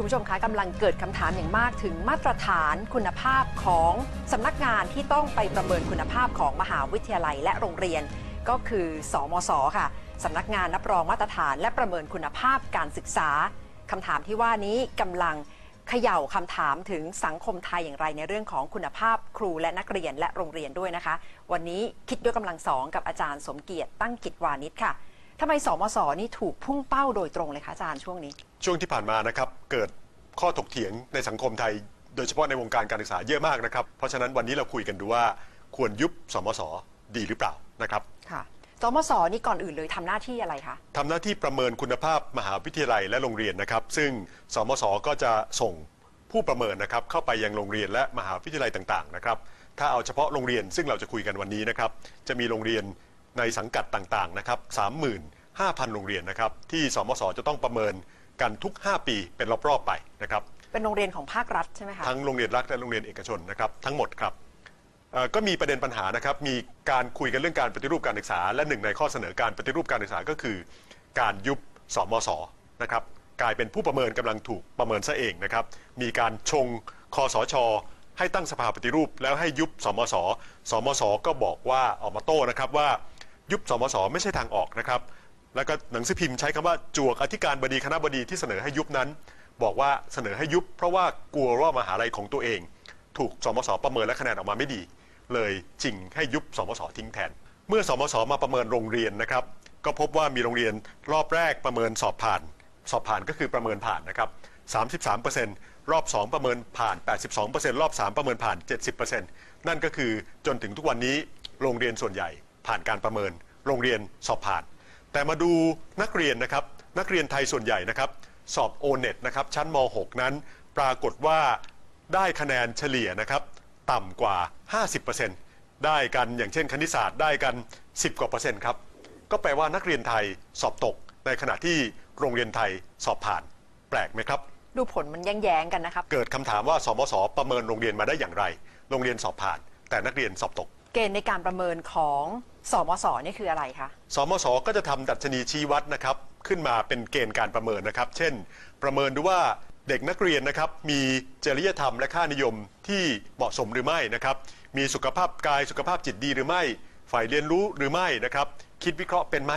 คุณผู้ชมคะกำลังเกิดคำถามอย่างมากถึงมาตรฐานคุณภาพของสำนักงานที่ต้องไปประเมินคุณภาพของมหาวิทยาลัยและโรงเรียน ก็คือ สมศค่ะสำนักงานรับรองมาตรฐานและประเมินคุณภาพการศึกษาคำถามที่ว่านี้กำลังเขย่าคำถามถึงสังคมไทยอย่างไรในเรื่องของคุณภาพครูและนักเรียนและโรงเรียนด้วยนะคะ วันนี้คิดด้วยกำลังสองกับอาจารย์สมเกียรติตั้งกิจวานิชค่ะ ทำไมสมศนี่ถูกพุ่งเป้าโดยตรงเลยคะอาจารย์ช่วงนี้ ช่วงที่ผ่านมานะครับเกิดข้อถกเถียงในสังคมไทย โดยเฉพาะในวงการการศึกษาเยอะมากนะครับ เพราะฉะนั้นวันนี้เราคุยกันดูว่าควรยุบสมศดีหรือเปล่านะครับค่ะสมศนี่ก่อนอื่นเลยทำหน้าที่อะไรคะทำหน้าที่ประเมินคุณภาพมหาวิทยาลัยและโรงเรียนนะครับ ซึ่งสมศก็จะส่งผู้ประเมินนะครับเข้าไปยังโรงเรียนและมหาวิทยาลัยต่างๆนะครับถ้าเอาเฉพาะโรงเรียนซึ่งเราจะคุยกันวันนี้นะครับจะมีโรงเรียน ในสังกัดต่างๆนะครับ35,000 โรงเรียนนะครับที่สมศจะต้องประเมินกันทุก 5 ปีเป็นรอบๆไปนะครับเป็นโรงเรียนของภาครัฐใช่ไหมคะทั้งโรงเรียนรัฐและโรงเรียนเอกชนนะครับทั้งหมดครับเอ่อก็มีประเด็นปัญหานะครับมีการคุยกันเรื่องการปฏิรูปการศึกษา และหนึ่งในข้อเสนอการปฏิรูปการศึกษาก็คือ การยุบสมศนะครับกลายเป็นผู้ประเมินกำลังถูกประเมินซะเองนะครับมีการชงคอสชให้ตั้งสภาปฏิรูป แล้วให้ยุบสมศสมศก็บอกว่าออกมาโต้นะครับว่า ยุบสมศไม่ใช่ทางออกนะครับแล้วก็หนังสือพิมพ์ใช้คำว่าจวกอธิการบดีคณะบดีที่เสนอให้ยุบนั้น บอกว่าเสนอให้ยุบ เพราะว่ากลัวว่ามหาลัยของตัวเอง ถูกสมศประเมินและคะแนนออกมาไม่ดี เลยจริงให้ยุบสมศทิ้งแทน เมื่อสมศมาประเมินโรงเรียนนะครับ ก็พบว่ามีโรงเรียนรอบแรกประเมินสอบผ่าน สอบผ่านก็คือประเมินผ่านนะครับ33%รอบ 2 ประเมินผ่าน 82%รอบ 3 ประเมินผ่าน 70%นั่นก็คือจนถึงทุกวันนี้โรงเรียนส่วนใหญ่ ผ่านการประเมิน โรงเรียนสอบผ่าน แต่มาดูนักเรียนนะครับ นักเรียนไทยส่วนใหญ่นะครับ สอบ o n e t นะครับ ชั้นม .6 นั้น ปรากฏว่าได้คะแนนเฉลี่ยนะครับ ต่ำกว่า 50%ได้กันอย่างเช่นคณิตศาสตร์ได้กัน 10 กว่าเปอร์เซ็นต์ครับ ก็แปลว่านักเรียนไทยสอบตก ในขณะที่โรงเรียนไทยสอบผ่าน แปลกไหมครับ ดูผลมันแย้งๆกันนะครับ เกิดคำถามว่าสมศประเมินโรงเรียนมาได้อย่างไร โรงเรียนสอบผ่าน แต่นักเรียนสอบตก เกณฑ์ในการประเมินของ สมศนี่คืออะไรคะ สมศก็จะทำดัชนีชี้วัดนะครับ ขึ้นมาเป็นเกณฑ์การประเมินนะครับ เช่น ประเมินดูว่าเด็กนักเรียนนะครับ มีจริยธรรมและค่านิยมที่เหมาะสมหรือไม่นะครับ มีสุขภาพกายสุขภาพจิตดีหรือไม่ ฝ่ายเรียนรู้หรือไม่นะครับ คิดวิเคราะห์เป็นไหม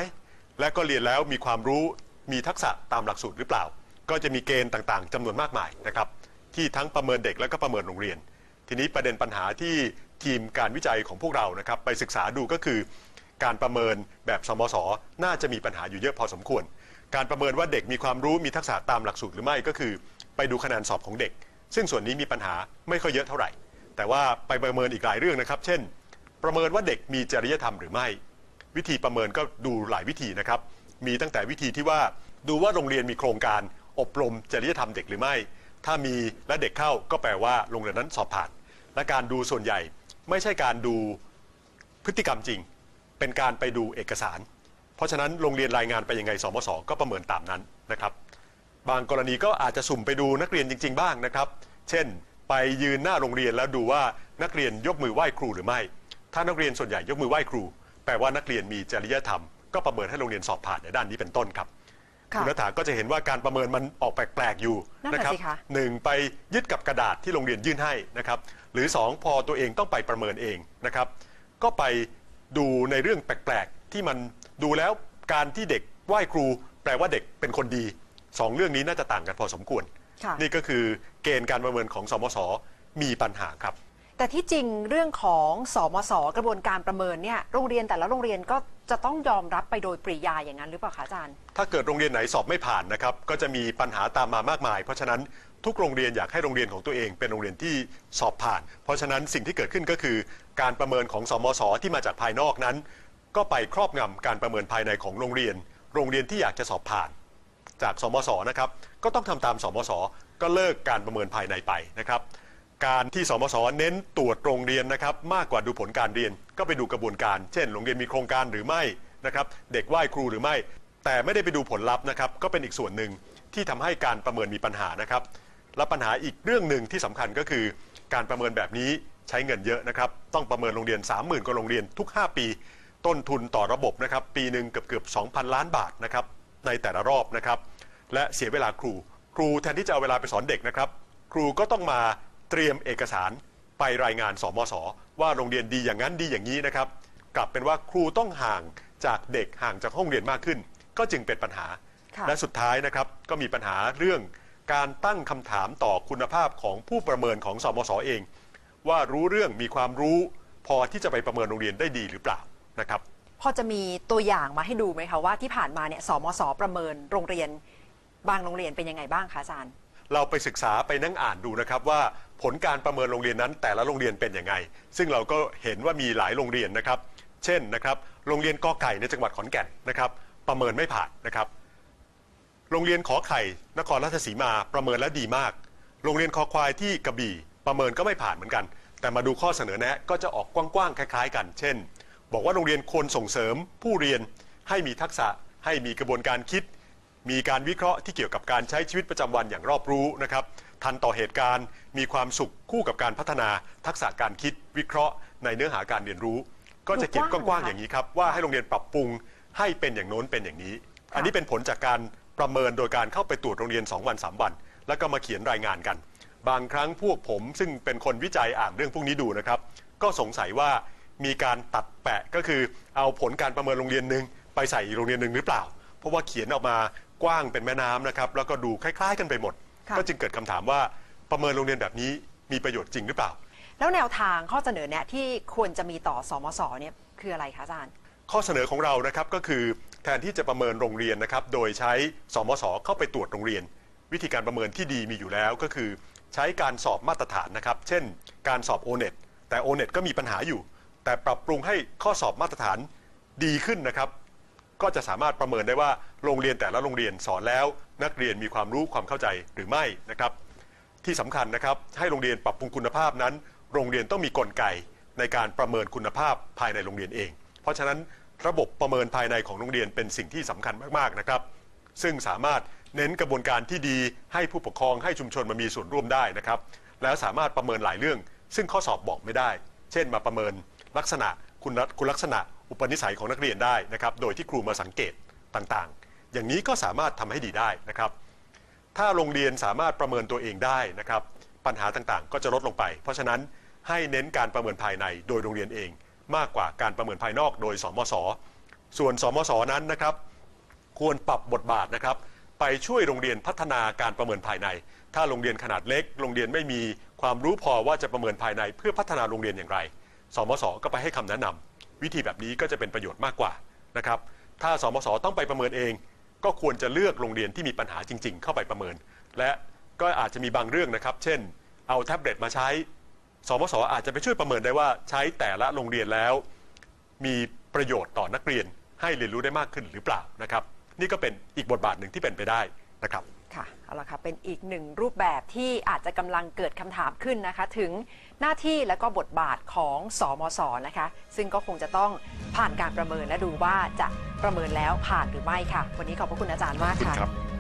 และก็เรียนแล้วมีความรู้มีทักษะตามหลักสูตรหรือเปล่า ก็จะมีเกณฑ์ต่างๆจำนวนมากมายนะครับ ที่ทั้งประเมินเด็กและก็ประเมินโรงเรียน ทีนี้ประเด็นปัญหาที่ ทีมการวิจัยของพวกเรานะครับไปศึกษาดูก็คือ การประเมินแบบสมศน่าจะมีปัญหาอยู่เยอะพอสมควร การประเมินว่าเด็กมีความรู้มีทักษะตามหลักสูตรหรือไม่ก็คือ ไปดูคะแนนสอบของเด็ก ซึ่งส่วนนี้มีปัญหาไม่ค่อยเยอะเท่าไหร่ แต่ว่าไปประเมินอีกหลายเรื่องนะครับ เช่น ประเมินว่าเด็กมีจริยธรรมหรือไม่ วิธีประเมินก็ดูหลายวิธีนะครับ มีตั้งแต่วิธีที่ว่าดูว่าโรงเรียนมีโครงการอบรมจริยธรรมเด็กหรือไม่ ถ้ามีและเด็กเข้าก็แปลว่าโรงเรียนนั้นสอบผ่าน และการดูส่วนใหญ่ ไม่ใช่การดูพฤติกรรมจริง เป็นการไปดูเอกสาร เพราะฉะนั้นโรงเรียนรายงานไปยังไงสมศก็ประเมินตามนั้นนะครับ บางกรณีก็อาจจะสุ่มไปดูนักเรียนจริง ๆ บ้างนะครับ เช่น ไปยืนหน้าโรงเรียนแล้วดูว่านักเรียนยกมือไหว้ครูหรือไม่ ถ้านักเรียนส่วนใหญ่ยกมือไหว้ครู แปลว่านักเรียนมีจริยธรรม ก็ประเมินให้โรงเรียนสอบผ่านในด้านนี้เป็นต้นครับ ค่ะณนัฐาก็จะเห็นว่าการประเมินมันออกแปลกๆอยู่นั่นน่ะครัสิคะหนึ่งไปยึดกับกระดาษที่โรงเรียนยื่นให้นะครับ หรือสองพอตัวเองต้องไปประเมินเองนะครับ ก็ไปดูในเรื่องแปลกๆ ที่มันดูแล้วการที่เด็กไหว้ครู แปลว่าเด็กเป็นคนดีสองเรื่องนี้น่าจะต่างกันพอสมควรค่ะนี่ก็คือเกณฑ์การประเมินของสมศมีปัญหาครับ แต่ที่จริงเรื่องของสมศกระบวนการประเมินเนี่ยโรงเรียนแต่ละโรงเรียนก็จะต้องยอมรับไปโดยปริยายอย่างนั้นหรือเปล่าคะอาจารย์ ถ้าเกิดโรงเรียนไหนสอบไม่ผ่านนะครับก็จะมีปัญหาตามมามากมาย เพราะฉะนั้นทุกโรงเรียนอยากให้โรงเรียนของตัวเองเป็นโรงเรียนที่สอบผ่าน เพราะฉะนั้นสิ่งที่เกิดขึ้นก็คือ การประเมินของสมศที่มาจากภายนอกนั้น ก็ไปครอบงำการประเมินภายในของโรงเรียน โรงเรียนที่อยากจะสอบผ่าน จากสมศนะครับก็ต้องทำตามสมศก็เลิกการประเมินภายในไปนะครับ การที่สมศเน้นตรวจโรงเรียนนะครับมากกว่าดูผลการเรียน ก็ไปดูกระบวนการ เช่น โรงเรียนมีโครงการหรือไม่นะครับเด็กไหว้ครูหรือไม่ แต่ไม่ได้ไปดูผลลัพธ์นะครับก็เป็นอีกส่วนหนึ่งที่ทำให้การประเมินมีปัญหานะครับและปัญหาอีกเรื่องหนึ่งที่สำคัญก็คือ การประเมินแบบนี้ใช้เงินเยอะนะครับต้องประเมินโรงเรียน 30,000กว่าโรงเรียนทุก 5 ปี ต้นทุนต่อระบบนะครับปีหนึ่งเกือบเกือบ2,000 ล้านบาทนะครับในแต่ละรอบนะครับและเสียเวลาครู ครูแทนที่จะเอาเวลาไปสอนเด็กนะครับครูก็ต้องมา เตรียมเอกสารไปรายงานสมศว่าโรงเรียนดีอย่างนั้นดีอย่างนี้นะครับ กลับเป็นว่าครูต้องห่างจากเด็กห่างจากห้องเรียนมากขึ้น ก็จึงเป็นปัญหาค่ะและสุดท้ายนะครับก็มีปัญหาเรื่องการตั้งคำถามต่อคุณภาพของผู้ประเมินของสมศเอง ว่ารู้เรื่องมีความรู้พอที่จะไปประเมินโรงเรียนได้ดีหรือเปล่านะครับพอจะมีตัวอย่างมาให้ดูไหมคะว่าที่ผ่านมาเนี่ยสมศประเมินโรงเรียน บางโรงเรียนเป็นยังไงบ้างคะอาจารย์ เราไปศึกษาไปนั่งอ่านดูนะครับว่าผลการประเมินโรงเรียนนั้นแต่ละโรงเรียนเป็นยังไง ซึ่งเราก็เห็นว่ามีหลายโรงเรียนนะครับ เช่นนะครับ โรงเรียนกอไก่ในจังหวัดขอนแก่นนะครับ ประเมินไม่ผ่านนะครับ โรงเรียนขอไข่นครราชสีมาประเมินแล้วดีมาก โรงเรียนคอควายที่กระบี่ประเมินก็ไม่ผ่านเหมือนกัน แต่มาดูข้อเสนอแนะก็จะออกกว้างๆคล้าย ๆ กัน เช่น บอกว่าโรงเรียนควรส่งเสริมผู้เรียนให้มีทักษะให้มีกระบวนการคิด มีการวิเคราะห์ที่เกี่ยวกับการใช้ชีวิตประจำวันอย่างรอบรู้นะครับ ทันต่อเหตุการณ์ มีความสุขคู่กับการพัฒนา ทักษะการคิดวิเคราะห์ ในเนื้อหาการเรียนรู้ ก็จะเขียนกว้างๆอย่างนี้ครับว่าให้โรงเรียนปรับปรุงให้เป็นอย่างโน้นเป็นอย่างนี้ อันนี้เป็นผลจากการประเมินโดยการเข้าไปตรวจโรงเรียน 2 วัน 3 วัน แล้วก็มาเขียนรายงานกัน บางครั้งพวกผมซึ่งเป็นคนวิจัยอ่านเรื่องพวกนี้ดูนะครับ ก็สงสัยว่ามีการตัดแปะก็คือเอาผลการประเมินโรงเรียนหนึ่งไปใส่อีกโรงเรียนหนึ่งหรือเปล่า เพราะว่าเขียนออกมา กว้างเป็นแม่น้ำนะครับแล้วก็ดูคล้ายๆ กันไปหมด ค่ะ ก็จึงเกิดคำถามว่าประเมินโรงเรียนแบบนี้มีประโยชน์จริงหรือเปล่า แล้วแนวทางข้อเสนอแนะที่ควรจะมีต่อสมศเนี่ยคืออะไรคะอาจารย์ ข้อเสนอของเรานะครับก็คือแทนที่จะประเมินโรงเรียนนะครับโดยใช้สมศเข้าไปตรวจโรงเรียน วิธีการประเมินที่ดีมีอยู่แล้วก็คือ ใช้การสอบมาตรฐานนะครับ เช่น การสอบ o n e t แต่ o n e t ก็มีปัญหาอยู่ แต่ปรับปรุงให้ข้อสอบมาตรฐานดีขึ้นนะครับ ก็จะสามารถประเมินได้ว่าโรงเรียนแต่ละโรงเรียนสอนแล้ว นักเรียนมีความรู้ความเข้าใจหรือไม่นะครับ ที่สำคัญนะครับให้โรงเรียนปรับปรุงคุณภาพนั้น โรงเรียนต้องมีกลไกในการประเมินคุณภาพภายในโรงเรียนเอง เพราะฉะนั้นระบบประเมินภายในของโรงเรียนเป็นสิ่งที่สำคัญมากๆนะครับ ซึ่งสามารถเน้นกระบวนการที่ดีให้ผู้ปกครองให้ชุมชนมามีส่วนร่วมได้นะครับ แล้วสามารถประเมินหลายเรื่อง ซึ่งข้อสอบบอกไม่ได้ เช่น มาประเมินลักษณะคุณลักษณะ อุปนิสัยของนักเรียนได้นะครับโดยที่ครูมาสังเกตต่างๆ อย่างนี้ก็สามารถทำให้ดีได้นะครับถ้าโรงเรียนสามารถประเมินตัวเองได้นะครับปัญหาต่างๆ ก็จะลดลงไป เพราะฉะนั้นให้เน้นการประเมินภายในโดยโรงเรียนเอง มากกว่าการประเมินภายนอกโดยสมศส่วนสมศนั้นนะครับควรปรับบทบาทนะครับไปช่วยโรงเรียนพัฒนาการประเมินภายใน ถ้าโรงเรียนขนาดเล็ก โรงเรียนไม่มีความรู้พอว่าจะประเมินภายในเพื่อพัฒนาโรงเรียนอย่างไร สมศก็ไปให้คำแนะนำ วิธีแบบนี้ก็จะเป็นประโยชน์มากกว่านะครับถ้าสมศต้องไปประเมินเอง ก็ควรจะเลือกโรงเรียนที่มีปัญหาจริง ๆ เข้าไปประเมิน และก็อาจจะมีบางเรื่องนะครับ เช่น เอาแท็บเล็ตมาใช้ สมศอาจจะไปช่วยประเมินได้ว่าใช้แต่ละโรงเรียนแล้ว มีประโยชน์ต่อนักเรียนให้เรียนรู้ได้มากขึ้นหรือเปล่านะครับ นี่ก็เป็นอีกบทบาทหนึ่งที่เป็นไปได้นะครับ ค่ะเอาละค่ะเป็นอีกหนึ่งรูปแบบที่อาจจะกำลังเกิดคำถามขึ้นนะคะ ถึงหน้าที่และก็บทบาทของสอมศนะคะ ซึ่งก็คงจะต้องผ่านการประเมินและดูว่าจะประเมินแล้วผ่านหรือไม่ค่ะ วันนี้ขอบพระคุณอาจารย์มากขอบคุณค่ะ